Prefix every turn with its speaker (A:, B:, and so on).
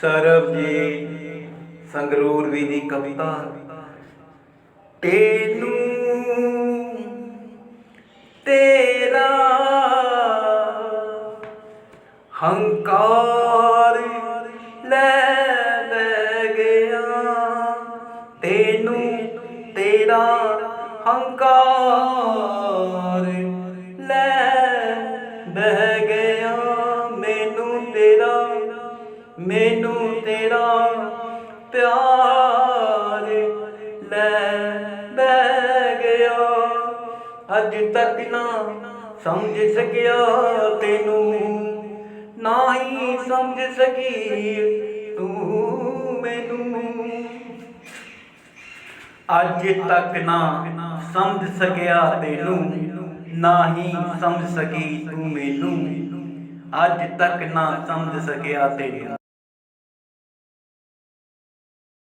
A: ਸਰਬਜੀਤ ਸੰਗਰੂਰ ਵੀ ਦੀ ਕਵਿਤਾ। ਤੈਨੂੰ ਤੇਰਾ ਹੰਕਾਰ ਲੈ ਲੈ ਗਿਆ। ਤੈਨੂੰ ਤੇਰਾ ਹੰਕਾਰ ਮੈਨੂੰ ਤੇਰਾ ਪਿਆਰ ਲੈ ਬਹਿ ਗਿਆ। ਅੱਜ ਤੱਕ ਨਾ ਸਮਝ ਸਕਿਆ ਤੈਨੂੰ, ਨਾ ਹੀ ਸਮਝ ਸਕੀ ਤੂੰ ਮੈਨੂੰ। ਅੱਜ ਤੱਕ ਨਾ ਸਮਝ ਸਕਿਆ ਤੈਨੂੰ, ਨਾ ਹੀ ਸਮਝ ਸਕੀ ਤੂੰ ਮੈਨੂੰ। ਅੱਜ ਤੱਕ ਨਾ ਸਮਝ ਸਕਿਆ ਤੈਨੂੰ।